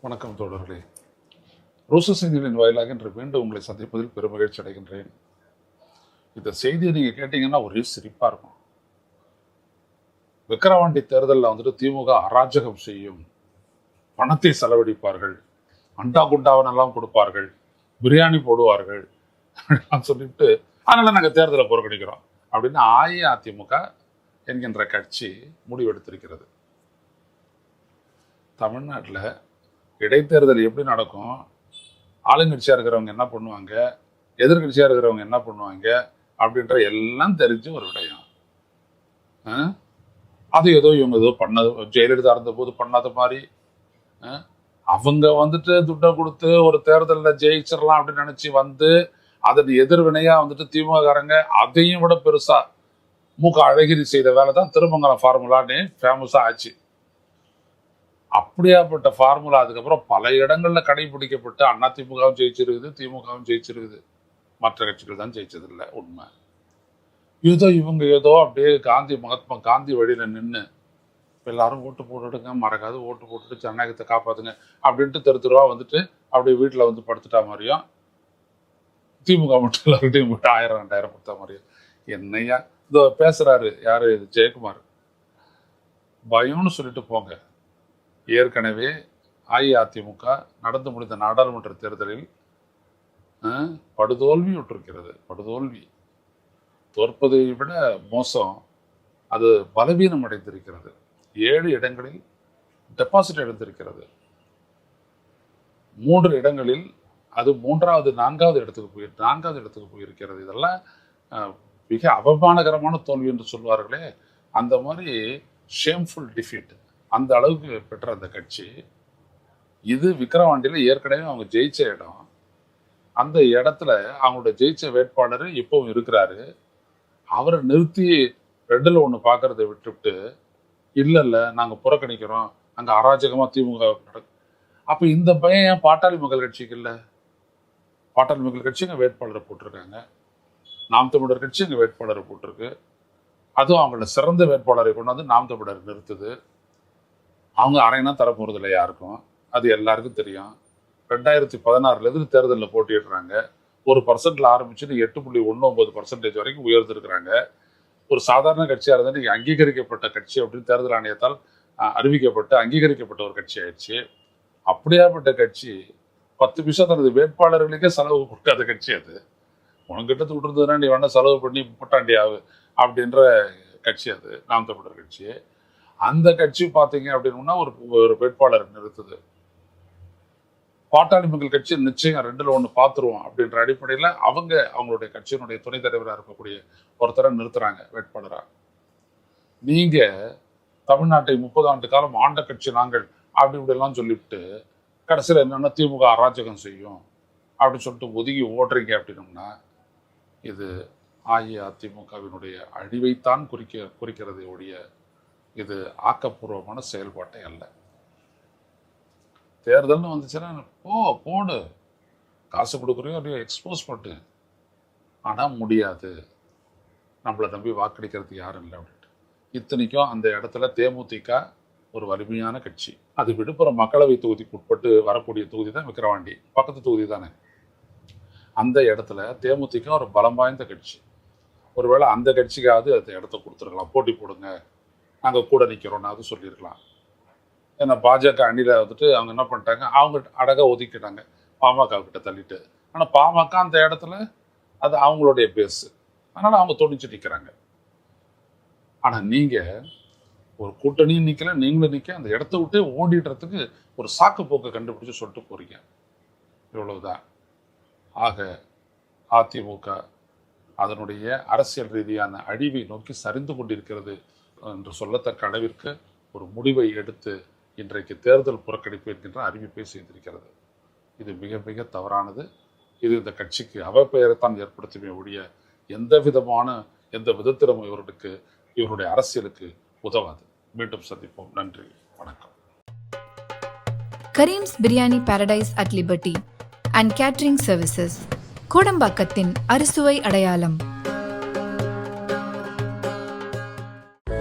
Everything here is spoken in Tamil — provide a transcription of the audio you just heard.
வணக்கம் தோழர்களே. ரோச செய்திகளின் வாயிலாக இன்று மீண்டும் உங்களை சந்திப்பதில் பெருமகிழ்ச்சி அடைகின்றேன். இந்த செய்தியை நீங்கள் கேட்டீங்கன்னா ஒரே சிரிப்பாக இருக்கும். விக்கிரவாண்டி தேர்தலில் வந்துட்டு திமுக அராஜகம் செய்யும். பணத்தை செலவழிப்பார்கள். அண்டா குண்டாவனெல்லாம் கொடுப்பார்கள். பிரியாணி போடுவார்கள். சொல்லிட்டு அதனால் நாங்கள் தேர்தலை புறக்கணிக்கிறோம். அப்படின்னு அஇஅதிமுக என்கின்ற கட்சி முடிவெடுத்திருக்கிறது. தமிழ்நாட்டில் இடைத்தேர்தல் எப்படி நடக்கும்? ஆளுங்கட்சியாக இருக்கிறவங்க என்ன பண்ணுவாங்க? எதிர்கட்சியாக இருக்கிறவங்க என்ன பண்ணுவாங்க? அப்படின்ற எல்லாம் தெரிஞ்சு ஒரு விடயம். அது ஏதோ இவங்க ஏதோ பண்ணது ஜெயலலிதா இருந்த போது பண்ணாத மாதிரி. அவங்க வந்துட்டு துட்டை கொடுத்து ஒரு தேர்தலில் ஜெயிச்சிடலாம் அப்படின்னு நினச்சி வந்து அதன் எதிர்வினையாக வந்துட்டு திமுககாரங்க அதையும் விட பெருசாக மூக்க அழகிரி செய்த வேலை தான் திருமங்கலம் ஃபார்முலான்னு ஃபேமஸாக ஆச்சு. அப்படியாப்பட்ட ஃபார்முலா அதுக்கப்புறம் பல இடங்களில் கடைபிடிக்கப்பட்டு திமுகவும் ஜெயிச்சிருக்குது திமுகவும் ஜெயிச்சிருக்குது. மற்ற கட்சிகள் தான் ஜெயிச்சதில்லை உண்மை. ஏதோ இவங்க ஏதோ அப்படியே காந்தி மகாத்மா காந்தி வழியில் நின்று எல்லாரும் ஓட்டு போட்டுடுங்க மறக்காது ஓட்டு போட்டுட்டு ஜனநாயகத்தை காப்பாத்துங்க அப்படின்ட்டு தெரு தெருவா வந்துட்டு அப்படியே வீட்டில் வந்து படுத்துட்டா மாதிரியும் திமுக மட்டும் எல்லார்கிட்டையும் போட்டு ஆயிரம் ரெண்டாயிரம் கொடுத்தா மாதிரியும். என்னையா? இதோ பேசுறாரு யாரு? இது ஜெயக்குமார். பயம்னு சொல்லிட்டு போங்க. ஏற்கனவே அஇஅதிமுக நடந்து முடிந்த நாடாளுமன்ற தேர்தலில் படுதோல்வி விட்டிருக்கிறது. படுதோல்வி. தோற்பதை விட மோசம். அது பலவீனம் அடைந்திருக்கிறது. ஏழு இடங்களில் டெபாசிட் இழந்திருக்கிறது மூன்று இடங்களில் அது மூன்றாவது நான்காவது இடத்துக்கு போய் நான்காவது இடத்துக்கு போயிருக்கிறது. இதெல்லாம் மிக அவமானகரமான தோல்வி என்று சொல்வார்களே. அந்த மாதிரி ஷேம்ஃபுல் டிஃபீட் அந்த அளவுக்கு பெற்ற அந்த கட்சி. இது விக்கிரவாண்டியில் ஏற்கனவே அவங்க ஜெயிச்ச இடம். அந்த இடத்துல அவங்களோட ஜெயிச்ச வேட்பாளர் இப்பவும் இருக்கிறாரு. அவரை நிறுத்தி ரெண்டில் ஒன்று பார்க்கறத விட்டுவிட்டு இல்லை இல்லை நாங்கள் புறக்கணிக்கிறோம். அங்கே அராஜகமாக திமுக அப்போ இந்த பையன் ஏன் பாட்டாளி மக்கள் கட்சிக்கு இல்லை? பாட்டாளி மக்கள் கட்சி அங்கே வேட்பாளரை போட்டிருக்காங்க. நாம் தமிழர் கட்சி அங்கே வேட்பாளரை போட்டிருக்கு. அதுவும் அவங்களோட சிறந்த வேட்பாளரை கொண்டாந்து நாம் தமிழர் நிறுத்துது. அவங்க அரைனா தரப்போறதில்ல யாருக்கும். அது எல்லாருக்கும் தெரியும். ரெண்டாயிரத்தி பதினாறுலேருந்து தேர்தலில் போட்டிடுறாங்க ஒரு பர்சன்டில் ஆரம்பிச்சுட்டு எட்டு புள்ளி ஒன்று ஒன்பது பர்சன்டேஜ் வரைக்கும் உயர்ந்திருக்கிறாங்க. ஒரு சாதாரண கட்சியாக இருந்தால் நீங்கள் அங்கீகரிக்கப்பட்ட கட்சி அப்படின்னு தேர்தல் ஆணையத்தால் அறிவிக்கப்பட்டு அங்கீகரிக்கப்பட்ட ஒரு கட்சி ஆயிடுச்சு. அப்படியாப்பட்ட கட்சி பத்து பைசா தனது வேட்பாளர்களுக்கே செலவு கொடுக்காத கட்சி அது. உனக்கிட்ட விட்டுருந்ததுன்னா நீ வேணால் செலவு பண்ணி போட்டாண்டி ஆகு அப்படின்ற கட்சி அது. நாம் தமிழர் கட்சி. அந்த கட்சி பார்த்தீங்க அப்படின்னா ஒரு ஒரு வேட்பாளர் நிறுத்துது. பாட்டாளி மக்கள் கட்சி நிச்சயம் ரெண்டுல ஒன்று பார்த்துருவோம் அப்படின்ற அடிப்படையில் அவங்க அவங்களுடைய கட்சியினுடைய துணைத் தலைவராக இருக்கக்கூடிய ஒருத்தரை நிறுத்துறாங்க வேட்பாளராக நீங்க தமிழ்நாட்டை முப்பது ஆண்டு காலம் ஆண்ட கட்சி நாங்கள் அப்படி இப்படிலாம் சொல்லிவிட்டு கடைசியில் என்னென்ன திமுக அராஜகம் செய்யும் அப்படின்னு சொல்லிட்டு ஒதுங்கி ஓடுறீங்க அப்படின்னோம்னா இது அஇஅதிமுகவினுடைய அழிவைத்தான் குறிக்க குறிக்கிறதை ஒழிய இது ஆக்கப்பூர்வமான செயல்பாட்டை அல்ல. தேர்தல்னு வந்துச்சுன்னா போ போடு. காசு கொடுக்குறையோ இல்லையோ எக்ஸ்போஸ் பண்ணு. ஆனால் முடியாது. நம்மளை நம்பி வாக்களிக்கிறதுக்கு யாரும் இல்லை அப்படின்ட்டு. இத்தனைக்கும் அந்த இடத்துல தேமுதிக ஒரு வலிமையான கட்சி. அது விழுப்புரம் மக்களவை தொகுதிக்கு உட்பட்டு வரக்கூடிய தொகுதி தான் விக்கிரவாண்டி. பக்கத்து தொகுதி தானே. அந்த இடத்துல தேமுதிக ஒரு பலம் வாய்ந்த கட்சி. ஒருவேளை அந்த கட்சிக்காவது அந்த இடத்த கொடுத்துருக்கலாம். போட்டி போடுங்க. நாங்கள் கூட நிற்கிறோம்னாவது சொல்லியிருக்கலாம். ஏன்னா பாஜக அணியில் வந்துட்டு அவங்க என்ன பண்ணிட்டாங்க? அவங்க அழகா ஒதுக்கிட்டாங்க. பாமக கிட்ட தள்ளிட்டு. ஆனால் பாமக அந்த இடத்துல அது அவங்களுடைய பேஸு அதனால அவங்க துணிச்சு நிற்கிறாங்க ஆனால் நீங்கள் ஒரு கூட்டணியும் நிற்கல நீங்களும் நிற்க அந்த இடத்த விட்டே ஓடிடுறதுக்கு ஒரு சாக்கு போக்கை கண்டுபிடிச்சு சொல்லிட்டு போகிறீங்க இவ்வளவுதான். ஆக அதிமுக அதனுடைய அரசியல் ரீதியான அழிவை நோக்கி சரிந்து கொண்டிருக்கிறது என்று சொல்லத்தக்க அளவிற்கு ஒரு முடிவை எடுத்து இன்றைக்கு தேர்தல் புறக்கணிப்பு என்கின்ற அறிவிப்பை செய்திருக்கிறது. இது மிக மிக தவறானது. இது இந்த கட்சிக்கு அவப்பெயரைத்தான் ஏற்படுத்துமே ஒழிய எந்த விதமான எந்த விதத்திலும் இவர்களுக்கு இவருடைய அரசியலுக்கு உதவாது. மீண்டும் சந்திப்போம். நன்றி. வணக்கம். Karim's biryani paradise at liberty and catering services கோடம்பாக்கத்தின் அறுசுவை அடையாளம்.